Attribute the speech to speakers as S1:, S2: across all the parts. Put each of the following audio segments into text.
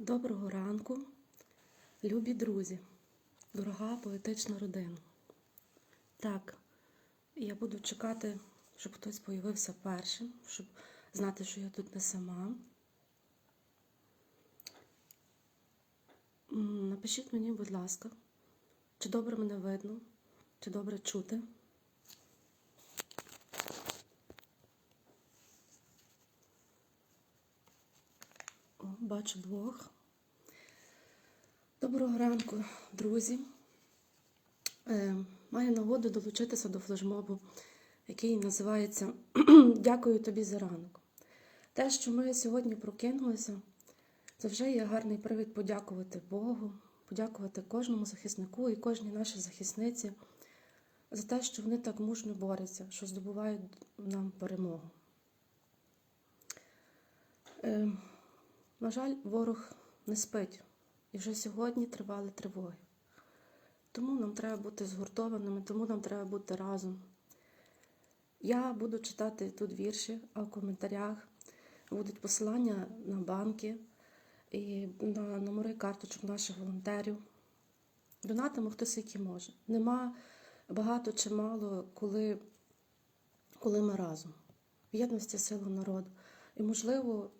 S1: Доброго ранку, любі друзі, дорога поетична родина. Так, я буду чекати, щоб хтось появився першим, щоб знати, що я тут не сама. Напишіть мені, будь ласка, чи добре мене видно, чи добре чути. Бачу двох. Доброго ранку, друзі. Е, маю нагоду долучитися до флешмобу, який називається Дякую тобі за ранок. Те, що ми сьогодні прокинулися, це вже є гарний привід подякувати Богу, подякувати кожному захиснику і кожній нашій захисниці за те, що вони так мужньо борються, що здобувають нам перемогу. На жаль, ворог не спить, і вже сьогодні тривали тривоги. Тому нам треба бути згуртованими, тому нам треба бути разом. Я буду читати тут вірші, а в коментарях будуть посилання на банки і на номери карточок наших волонтерів. Донатимо хтось який може. Нема багато чи мало, коли, коли ми разом. В єдності сила народу. І, можливо,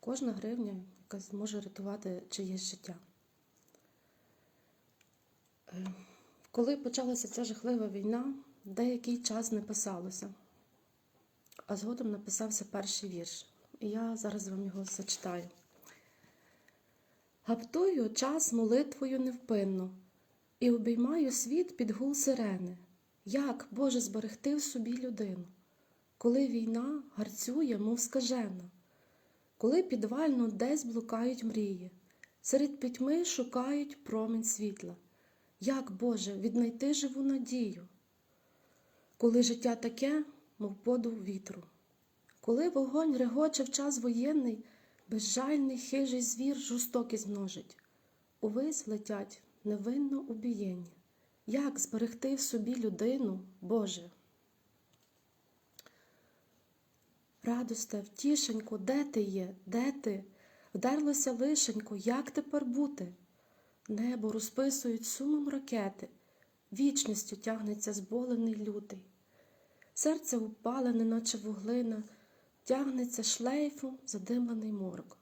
S1: кожна гривня, яка зможе рятувати чиєсь життя. Е, Коли почалася ця жахлива війна, деякий час не писалося, а згодом написався перший вірш. І я зараз вам його зачитаю. Гаптую час молитвою невпинно і обіймаю світ під гул сирени. Як Боже зберегти в собі людину, коли війна гарцює, мов скажена, коли підвально десь блукають мрії, серед пітьми шукають промінь світла. Як, Боже, віднайти живу надію, коли життя таке, мов подув вітру, коли вогонь регоче в час воєнний, безжальний хижий звір жорстокість множить, увись летять невинно убієнні. Як зберегти в собі людину, Боже? Радосте, втішенько, де ти є, де ти? Вдерлося лишенько, як тепер бути? Небо розписують сумом ракети, вічністю тягнеться зболений лютий. Серце упалене, наче вуглина, тягнеться шлейфом задимлений морок.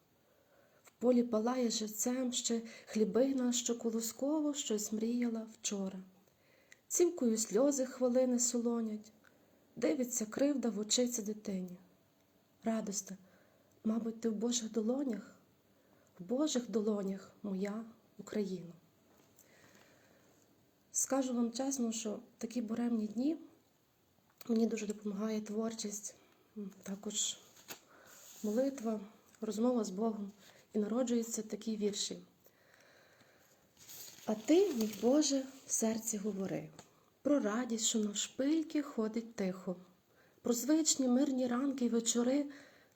S1: В полі палає живцем ще хлібина, що колосково щось мріяла вчора. Цівкою сльози хвилини солонять, дивиться кривда в очиці дитині. Радосте, мабуть, ти в Божих долонях, в Божих долонях моя Україна. Скажу вам чесно, що такі буремні дні мені дуже допомагає творчість, також молитва, розмова з Богом. І народжуються такі вірші. А ти, мій Боже, в серці говори. Про радість, що навшпильки ходить тихо, про звичні мирні ранки й вечори,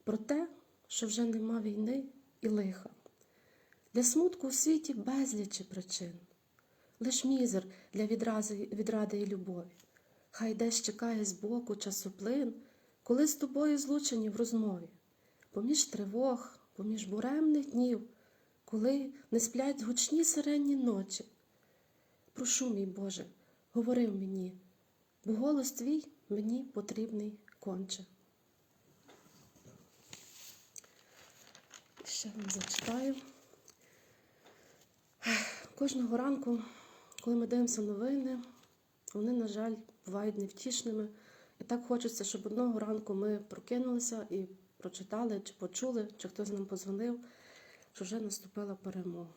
S1: про те, що вже нема війни і лиха. Для смутку у світі безлічі причин, лиш мізер для відрази, відради і любові. Хай десь чекає збоку часоплин, коли з тобою злучені в розмові, поміж тривог, поміж буремних днів, коли не сплять гучні сиренні ночі. Прошу, мій Боже, говорив мені, бо голос твій мені потрібний конче. Ще вам зачитаю. Кожного ранку, коли ми дивимося новини, вони, на жаль, бувають невтішними. І так хочеться, щоб одного ранку ми прокинулися і прочитали, чи почули, чи хтось нам позвонив, що вже наступила перемога.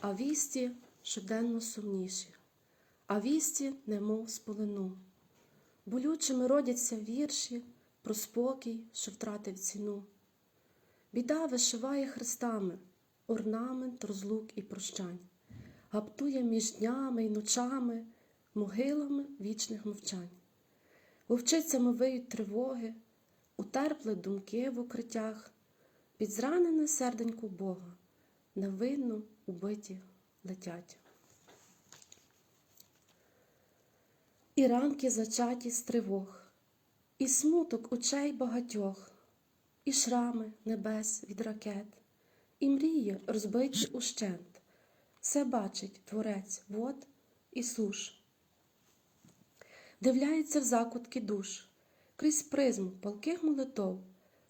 S1: А вісті щоденно сумніші, а вісті, немов з полину. Болючими родяться вірші про спокій, що втратив ціну. Біда вишиває хрестами орнамент розлук і прощань, гаптує між днями й ночами, могилами вічних мовчань. Вовчицями виють тривоги, утерпли думки в укриттях, під зранене серденько Бога, невинно убиті летять. І ранки зачаті з тривог, і смуток очей багатьох, і шрами небес від ракет і мріє розбиті ущент. Все бачить творець вод і суш. Дивляється в закутки душ, крізь призму палких молитов,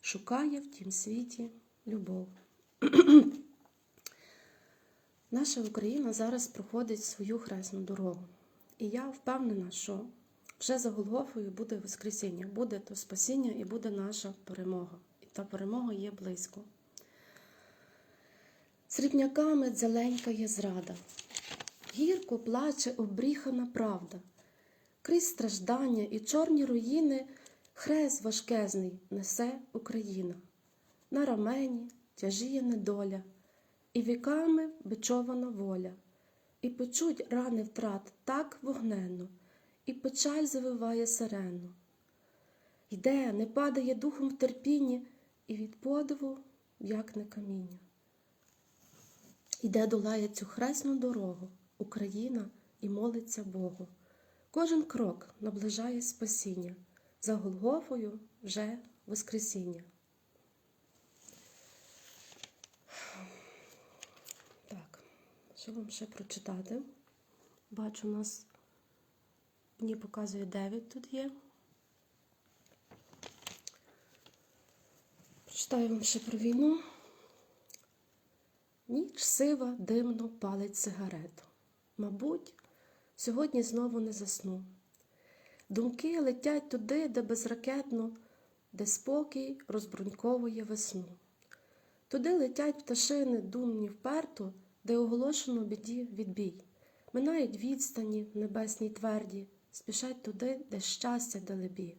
S1: шукає в тім світі любов. Наша Україна зараз проходить свою хресну дорогу. І я впевнена, що вже за Голгофою буде Воскресіння, буде то спасіння і буде наша перемога. І та перемога є близько. Срібняками дзеленькає зрада, гірко плаче обріхана правда. Крізь страждання і чорні руїни хрест важкезний несе Україна. На рамені тяжіє недоля, і віками бичована воля, і печуть рани втрат так вогненно, і печаль завиває сирену. Йде, не падає духом в терпінні, і від подиву в'якне каміння. Іде долає цю хресну дорогу Україна і молиться Богу. Кожен крок наближає спасіння, за Голгофою вже Воскресіння. Так, що вам ще прочитати? Бачу, у нас мені показує 9 тут є. Прочитаю вам ще про війну. Ніч сива димно палить сигарету. Мабуть, сьогодні знову не засну. Думки летять туди, де безракетно, де спокій розбруньковує весну. Туди летять пташини думні вперто, де оголошено біді відбій. Минають відстані в небесній тверді, спішать туди, де щастя далебі.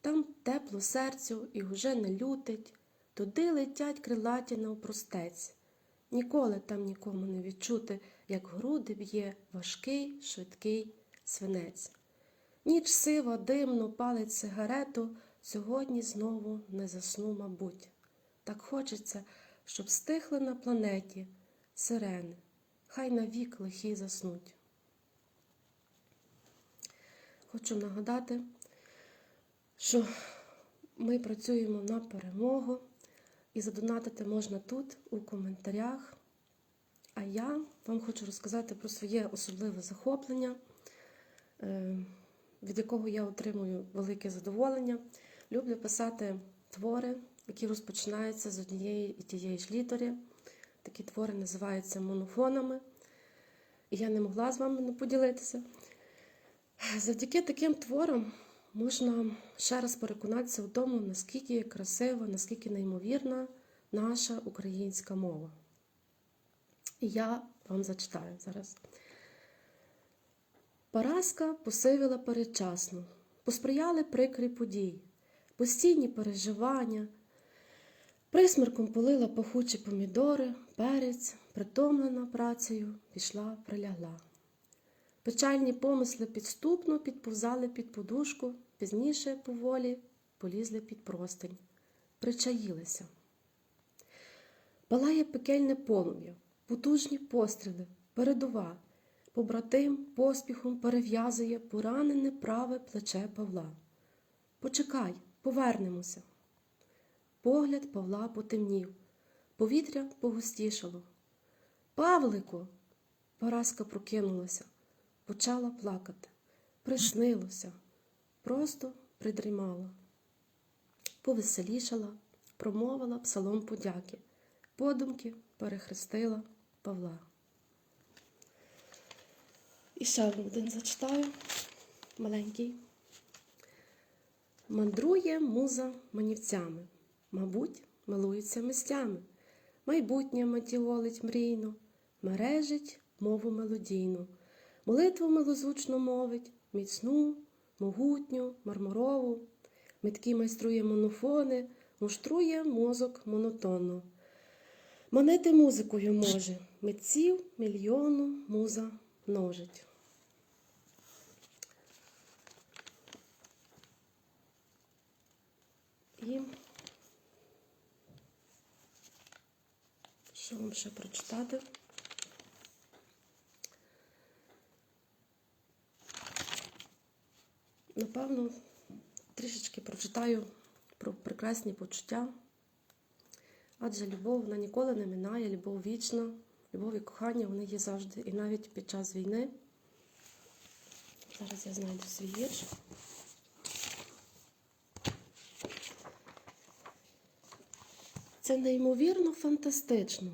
S1: Там тепло серцю і уже не лютить, туди летять крилаті навпростець. Ніколи там нікому не відчути, як груди б'є важкий, швидкий свинець. Ніч сива, димно палить сигарету, сьогодні знову не засну, мабуть. Так хочеться, щоб стихли на планеті сирени, хай навік лихі заснуть. Хочу нагадати, що ми працюємо на перемогу. І задонатити можна тут, у коментарях. А я вам хочу розказати про своє особливе захоплення, е, від якого я отримую велике задоволення. Люблю писати твори, які розпочинаються з однієї і тієї ж літери. Такі твори називаються монофонами. І я не могла з вами поділитися. Завдяки таким творам можна ще раз переконатися в тому, наскільки красива, наскільки неймовірна наша українська мова. І я вам зачитаю зараз. Поразка посивіла передчасно, посприяли прикрі події, постійні переживання, присмерком полила пахучі помідори, перець, притомлена працею, пішла, прилягла. Печальні помисли підступно підповзали під подушку, пізніше поволі полізли під простень, причаїлися. Палає пекельне полум'я, потужні постріли, передова, побратим поспіхом перев'язує поранене праве плече Павла. Почекай, повернемося. Погляд Павла потемнів, повітря погустішало. Павлику! Параска прокинулася почала плакати. Приснилося, просто придрімала. Повеселішала, промовила псалом подяки, подумки перехрестила Павла. І ще один зачитаю, маленький. Мандрує муза манівцями, мабуть, милується мистями. Майбутнє матіолить мрійно, мережить мову мелодійну. Молитву милозвучно мовить, міцну, могутню, мармурову, Миткі майструє монофони, муштрує мозок монотонно. Манити музикою може, митців мільйону муза множить. І що вам ще прочитати? Напевно, трішечки прочитаю про прекрасні почуття. Адже любов вона ніколи не минає, любов вічна, любов і кохання вони є завжди. І навіть під час війни. Зараз я знайду свій вірш. Це неймовірно фантастично,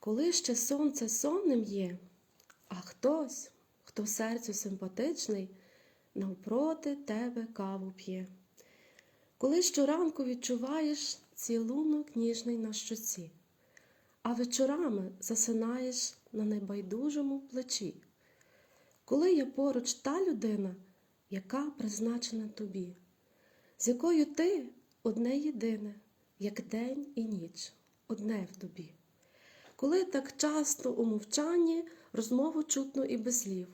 S1: коли ще сонце сонним є, а хтось, хто серцю симпатичний, навпроти тебе каву п'є. Коли щоранку відчуваєш цілунок ніжний на щоці, а вечорами засинаєш на небайдужому плечі. Коли є поруч та людина, яка призначена тобі, з якою ти одне єдине, як день і ніч, одне в тобі. Коли так часто у мовчанні розмову чутно і без слів,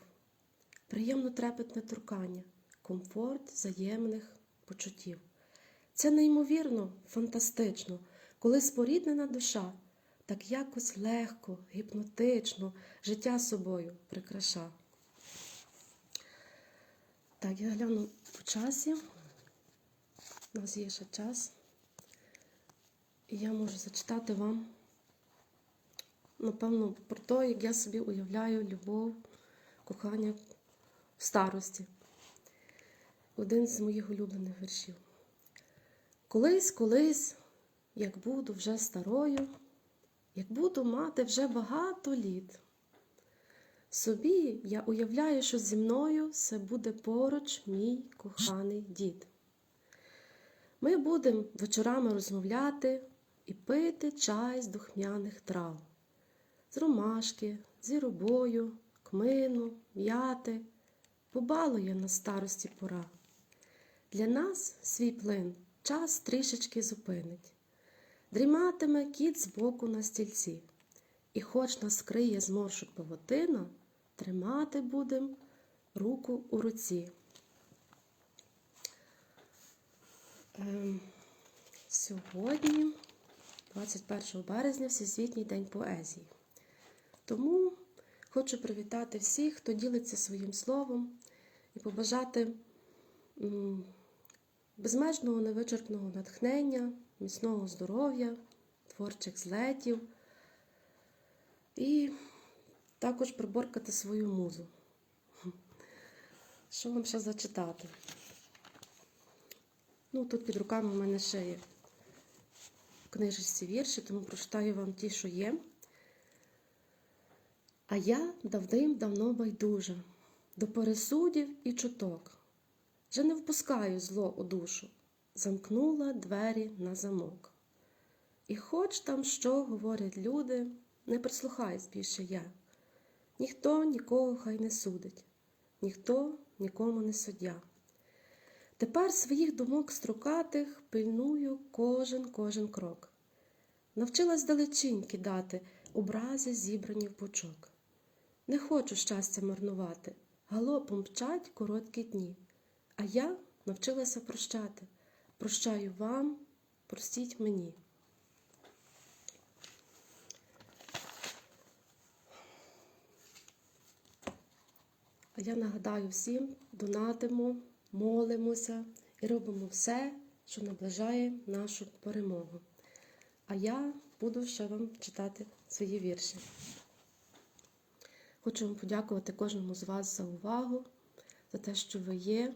S1: приємно трепетне торкання, комфорт взаємних почуттів. Це неймовірно, фантастично, коли споріднена душа так якось легко, гіпнотично життя собою прикраша. Так, я гляну по часі. У нас є ще час. Я можу зачитати вам, напевно, про те, як я собі уявляю любов, кохання в старості. Один з моїх улюблених віршів. Колись, колись, як буду вже старою, як буду мати вже багато літ. Собі я уявляю, що зі мною все буде поруч мій коханий дід. Ми будемо вечорами розмовляти і пити чай з духмяних трав, з ромашки, зіробою, кмину, м'яти, побалує на старості пора. Для нас свій плин час трішечки зупинить. Дріматиме кіт збоку на стільці, і хоч нас криє зморшок павутина, тримати будем руку у руці. Ем, сьогодні, 21 березня, Всесвітній день поезії. Тому хочу привітати всіх, хто ділиться своїм словом, і побажати безмежного невичерпного натхнення, міцного здоров'я, творчих злетів і також приборкати свою музу. Що вам ще зачитати? Ну, тут під руками в мене ще є книжечці вірші, тому прочитаю вам ті, що є. А я давним-давно байдужа до пересудів і чуток. Вже не впускаю зло у душу, замкнула двері на замок. І хоч там що говорять люди, не прислухаюсь більше я. Ніхто нікого хай не судить, ніхто нікому не суддя. Тепер своїх думок строкатих пильную кожен кожен крок. Навчилась далечінь кидати образи, зібрані в пучок. Не хочу щастя марнувати, галопом мчать короткі дні. А я навчилася прощати. Прощаю вам, простіть мені. А я нагадаю всім, донатимо, молимося і робимо все, що наближає нашу перемогу. А я буду ще вам читати свої вірші. Хочу вам подякувати кожному з вас за увагу, за те, що ви є.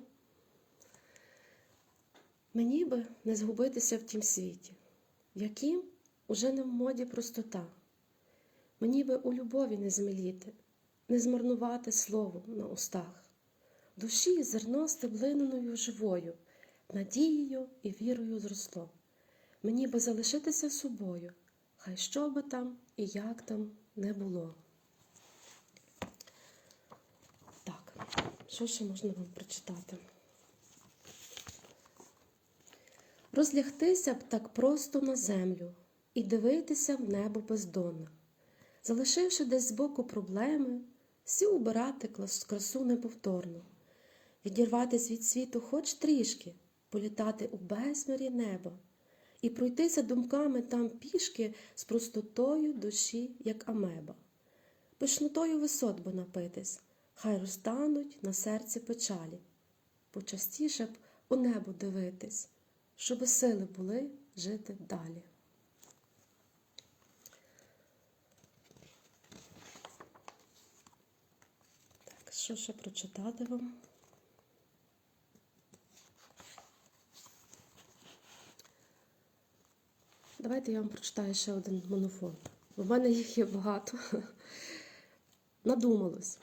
S1: Мені би не згубитися в тім світі, в яким уже не в моді простота. Мені би у любові не зміліти, не змарнувати слово на устах, душі зерно стеблиною живою, надією і вірою зросло. Мені би залишитися собою, хай що би там і як там не було. Так, що ще можна вам прочитати? Розлягтися б так просто на землю і дивитися в небо бездонне, залишивши десь збоку проблеми, всі убирати красу неповторну, відірватися від світу хоч трішки, політати у безмірі неба і пройтися думками там пішки з простотою душі, як амеба, пишнотою висот бо напитись, хай розтануть на серці печалі, почастіше б у небо дивитись, щоби сили були жити далі. Що ще прочитати вам? Давайте я вам прочитаю ще один монофон. У мене їх є багато. Надумалось.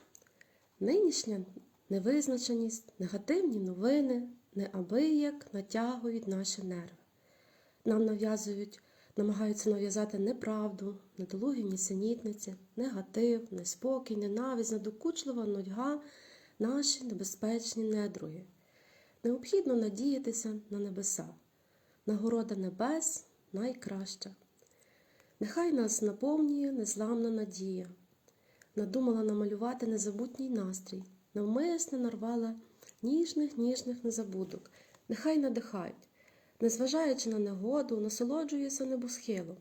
S1: Нинішня невизначеність, негативні новини неабияк натягують наші нерви. Нам нав'язують, намагаються нав'язати неправду, недолугі нісенітниці, негатив, неспокій, ненависть, надокучлива нудьга, наші небезпечні недруги. Необхідно надіятися на небеса. Нагорода небес найкраща. Нехай нас наповнює незламна надія. Надумала намалювати незабутній настрій, навмисне нарвала ніжних ніжних незабудок, нехай надихають, незважаючи на негоду, насолоджується небосхилом,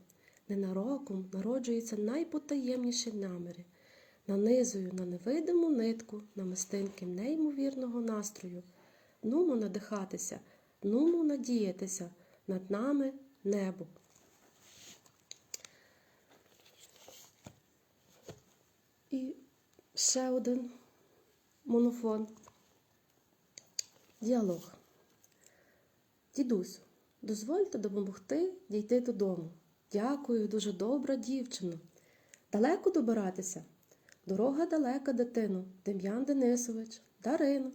S1: ненароком народжуються найпотаємніші наміри, нанизую на невидиму нитку намистинки неймовірного настрою. Нумо надихатися, нумо надіятися над нами небо. І ще один монофон. Діалог. Дідусь, дозвольте допомогти дійти додому. Дякую, дуже добра дівчино. Далеко добиратися? Дорога далека, дитино, Дем'ян Денисович, Дарина.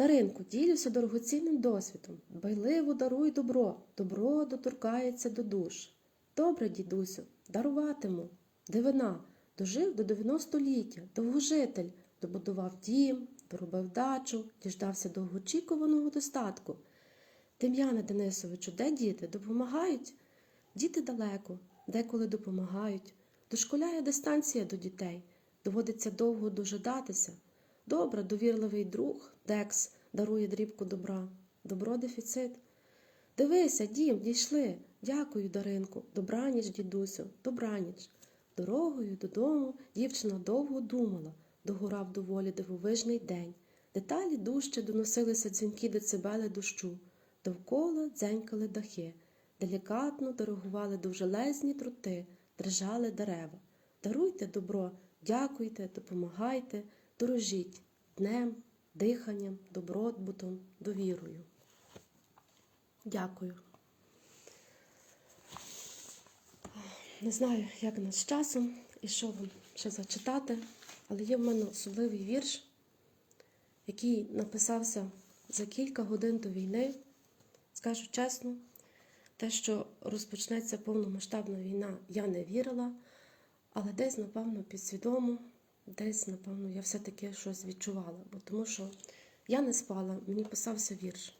S1: Даринку, ділюся дорогоцінним досвідом. Дбайливо даруй добро, добро доторкається до душ. Добре, дідусю, даруватиму. Дивина, дожив до 90-ліття, довгожитель, добудував дім, доробив дачу, діждався довгоочікуваного достатку. Дем'яне Денисовичу, де діти? Допомагають? Діти далеко, деколи допомагають. Дошколяє дистанція до дітей, доводиться довго дожидатися. Добре, довірливий друг, Декс, дарує дрібку добра. Добро дефіцит. Дивися, дім, дійшли. Дякую, Даринку. Добраніч, дідусю, добраніч. Дорогою додому дівчина довго думала, догорав доволі дивовижний день. Деталі дужче доносилися дзвінки децибели дощу. Довкола дзенькали дахи, делікатно дорогували довжелезні трути, дрижали дерева. Даруйте добро, дякуйте, допомагайте, дорожіть днем, диханням, добробутом, довірою. Дякую. Не знаю, як нас з часом і що вам ще зачитати, але є в мене особливий вірш, який написався за кілька годин до війни. Скажу чесно, те, що розпочнеться повномасштабна війна, я не вірила, але десь, напевно, підсвідомо, десь, напевно, я все-таки щось відчувала, бо тому що я не спала, мені писався вірш.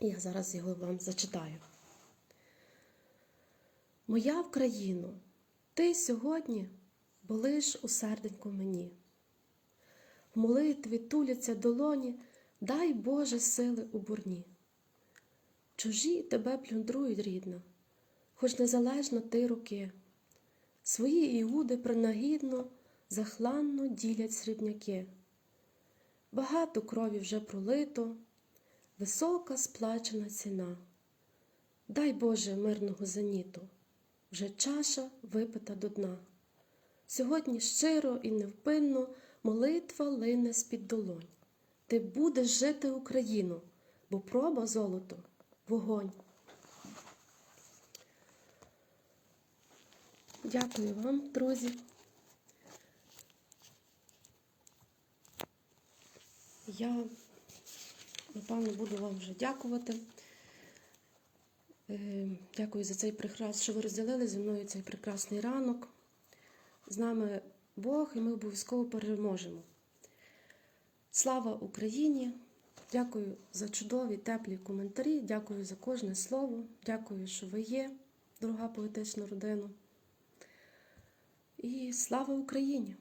S1: Я зараз його вам зачитаю. Моя Вкраїно, ти сьогодні болиш у серденьку мені. В молитві туляться долоні, дай Боже сили у бурні. Чужі тебе плюндрують, рідна, хоч незалежно ти руки. Свої іуди принагідно, захланно ділять срібняки. Багато крові вже пролито, висока сплачена ціна. Дай Боже мирного зеніту, вже чаша випита до дна. Сьогодні щиро і невпинно молитва лине з-під долонь. Ти будеш жити Україну, бо проба золото вогонь. Дякую вам, друзі. Я, напевно, буду вам вже дякувати. Е, Дякую за цей прекрас, що ви розділили зі мною цей прекрасний ранок. З нами Бог, і ми обов'язково переможемо. Слава Україні! Дякую за чудові, теплі коментарі. Дякую за кожне слово. Дякую, що ви є, дорога поетична родина. І слава Україні!